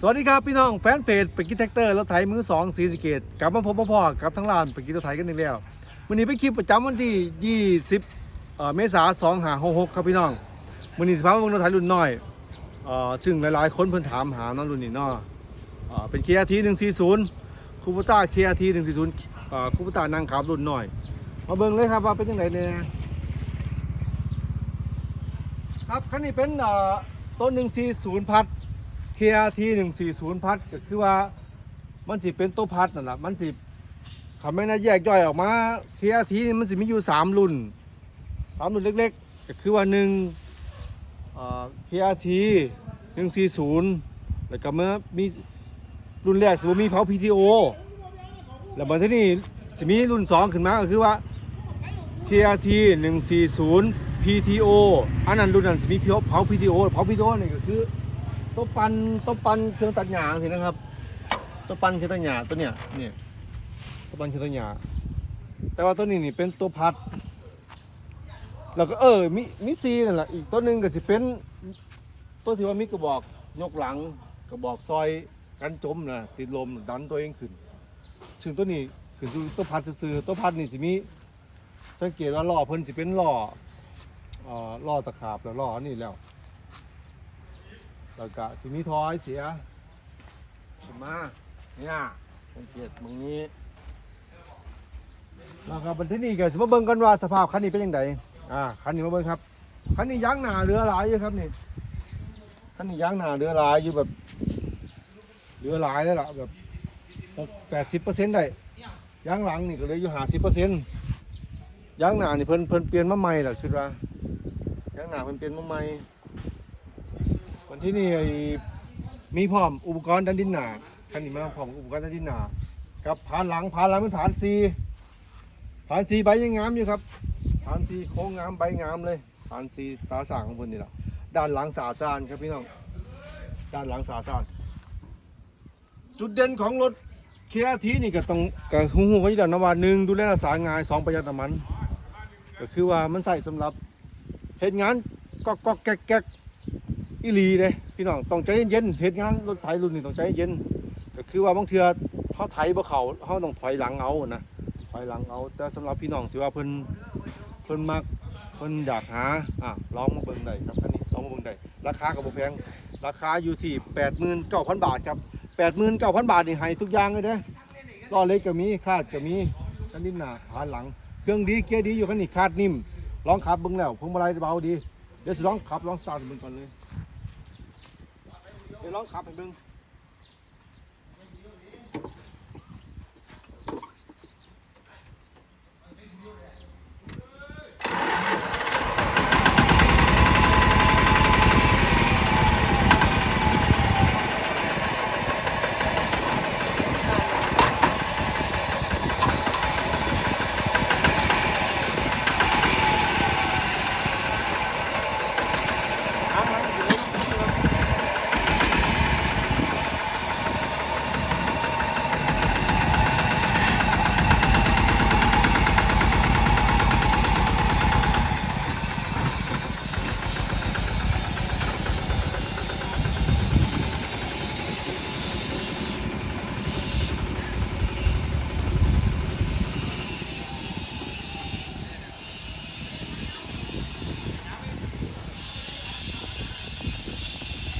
สวัสดีครับพี่น้องแฟนเพจไปกินแท็กเตอร์รถไถมือสองสีสเกตกลับมาพบพ่อๆกับทั้งร้านไปกินรถไถกันอีกแล้ววันนี้เป็นคลิปประจำวันที่ 20เอ่อเมษายน2 5 6 6ครับพี่น้องวันนี้สภาพวงรถไถรุ่นน้อยเอ่อซึ่งหลายๆคนเพิ่นถามหาน้องรุ่นนี้เนาะเอ่อเป็น KRT 140คูปต้า KRT 140เอ่อคูปต้านางขาวรุ่นน้อย มาเบิ่งเลยครับว่าเป็นยังไงเนี่ยครับคันนี้เป็นเอ่อต้น140พัด KRT 140พัดก็คือว่ามันสิเป็นตัวพัดนั่นแหละมันสิคำไม่น่าแยกย่อยออกมา KRT นี่มันสิมีอยู่ 3 รุ่น 3 รุ่นเล็กๆ ก็คือว่า1เอ่อ KRT 140 แล้วก็เมื่อมีรุ่นแรกสิมีเผา PTO แล้วบัดที่นี้สิมีรุ่น 2 ขึ้นมาก็คือว่า KRT 140 PTO อันนั้นรุ่นนั้นสิมีเผา PTO เผา PTO นี่ก็คือ ตัวปันตัวปันเครื่องตัดหญ้าสินะครับ ตัวปันเครื่องตัดหญ้าตัวเนี้ยเนี่ยตัวปันเครื่องตัดหญ้าแต่ว่าตัวนี้นี่เป็นตัวพัด แล้วก็เออมีมีซีนั่นแหละอีกตัวหนึ่งก็สิเป็นตัวที่ว่ามีกระบอกยกหลังกระบอกซอยกันจมนะติดลมดันตัวเองขึ้นซึ่งตัวนี้คือตัวพัดซื่อตัวพัดนี่สิมีสังเกตว่าล้อเพิ่นสิเป็นล้ออ่อล้อตะขาบแล้วล้ออันนี้แล้ว แล้วก็สิมีทอยเสียขึ้นมาเนี่ยสังเกตตรงนี้แล้วก็บันที่นี่ก็สิมาเบิ่งกันว่าสภาพคันนี้เป็นยังไงอ่าคันนี้มาเบิ่งครับคันนี้ยางหนาเรือหลายอยู่ครับนี่คันนี้ยางหนาเรือหลายอยู่แบบเรือหลายแล้วล่ะแบบแปดสิบเปอร์เซ็นต์ได้ยางหลังนี่ก็เหลยอยู่ห้าสิบเปอร์เซ็นต์ยางหนานี่เพิ่นเพิ่นเปลี่ยนมาใหม่ล่ะคือว่ายางหนาเพิ่นเปลี่ยนมาใหม่ วันที่นี่ไอ้มีพร้อมอุปกรณ์ดันดินหนาคันนี้มาพร้อมอุปกรณ์ดันดินหนากับผานหลังผานหลังเป็นผานซีผานซีใบยังงามอยู่ครับผานซีโค้งงามใบงามเลยผานซีตาสางของเพิ่นนี่แหละด้านหลังสาซานครับพี่น้องด้านหลังสาซานจุดเด่นของรถเคทีนี่ก็ต้องก็หูหูไว้แล้วนะว่าหนึ่งดูแลรักษางานสองประหยัดน้ำมัน ก็คือว่ามันใส่สำหรับเหตุงานก็ก็แก๊กแก๊ก อีหลีเลยพี่น้องต้องใจเย็นๆเหตุงานรถไถรุ่นนี้ต้องใจเย็นก็คือว่าบางเทือเขาไถบ่เขาเขาต้องถอยหลังเอานะถอยหลังเอาแต่สำหรับพี่น้องที่ว่าเพิ่นเพิ่นมักเพิ่นอยากหาอะลองมาเบิ่งได้ครับคันนี้ลองมาเบิ่งได้ราคาก็บ่แพงราคาอยู่ที่89,000 บาทครับ89,000 บาทนี่ให้ทุกอย่างเลยเด้ล้อเล็กก็มีคาดก็มีคันนี้หนาผานหลัง เครื่องดีเกียร์ดีอยู่คันนี้คาดนิ่มลองขับเบิ่งแล้วพวงมาลัยเบาดีเดี๋ยวสิลองขับลองสตาร์ทเบิ่งก่อนเลย เดี๋ยวลองขับไปเบิ่ง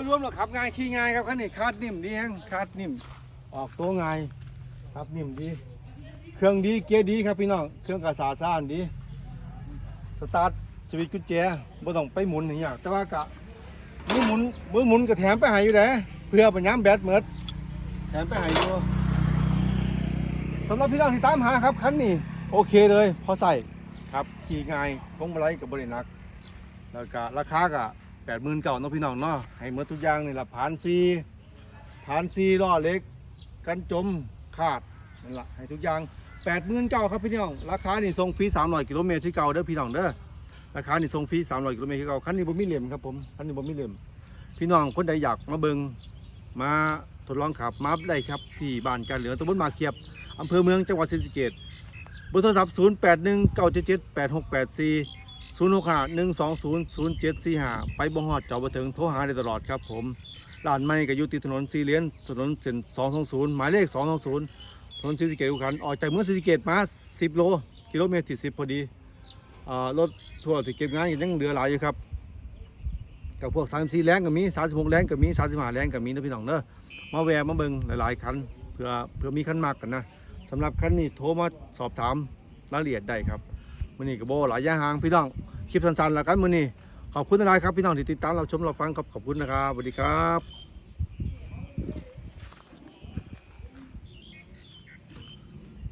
ยรวมแล้วขับง่ายขี่ง่ายครับคันนี้คาดนิ่มดีแฮงคาดนิ่มออกตัวง่ายครับนิ่มดี เครื่องดีเกียร์ดีครับพี่น้องเครื่องกระสาซ่านดีสตาร์ทสวิตช์กุญแจบ่ต้องไปหมุนอย่างเงี้ยแต่ว่ากะมือหมุนมือหมุนก็แถมไปให้อยู่เด้เพื่อปัญญามแบตเมิดแถมไปให้อยู่สำหรับพี่น้องที่ตามหาครับคันนี้โอเคเลย พอใส่ครับขี่ง่ายพวงมาลัยกับบริหนัก แล้วก็ราคาก็ แปดหมื่นเก่าเนาะพี่น้องเนาะให้หมดทุกอย่างนี่ละผ่านซีผ่านซีล้อเล็ก กันจมขาดนั่นละให้ทุกอย่างแปดหมื่นเก้าครับพี่น้องราคานี่ส่งฟรีสามร้อยกิโลเมตรที่เก่าเด้อพี่น้องเด้อราคานี่ส่งฟรีสามร้อยกิโลเมตรที่เก่าคันนี้บ่มีเหลี่ยมครับผมคันนี้บ่มีเหลี่ยมพี่น้องคนใดอยากมาเบิงมาทดลองขับมาได้ครับที่บ้านการเหลือตำบลมาเขียบอำเภอเมืองจังหวัดศรีสะเกษเบอร์โทรศัพท์ศูนย์แปดหนึ่งเก้าเจ็ดแปดหกแปดสี่ 0 8 1 9 7 7 8 6 8 4 0 6 5 1 2 0 0 7 4 5ไปบ่ฮอดเจ้าบ่ถึงโทรหาได้ตลอดครับผมร้านใหม่ก็อยู่ติดถนนสีเลียนถนนเส้น220หมายเลข220ถนนศรีสะเกษอุคันออกจากเมืองศรีสะเกษมา10โลกิโลเมตรที่10พอดีรถทัวร์ที่เก็บงานยังเหลือหลายอยู่ครับกับพวก34แรงก็มี36แรงก็มี35แรงก็มีนะพี่น้องเด้อมาแวะมาเบิ่งหลายๆคันเพื่อเพื่อมีคันมากกันนะสำหรับคันนี้โทรมาสอบถามรายละเอียดได้ครับ มือนี้กับโบหลายแย่าห่างพี่น้องคลิปสั้นๆแล้วกันมือนี้ขอบคุณหลายครับพี่น้องที่ติดตามเราชมเราฟังครับขอบคุณนะครับสวัสดีครับ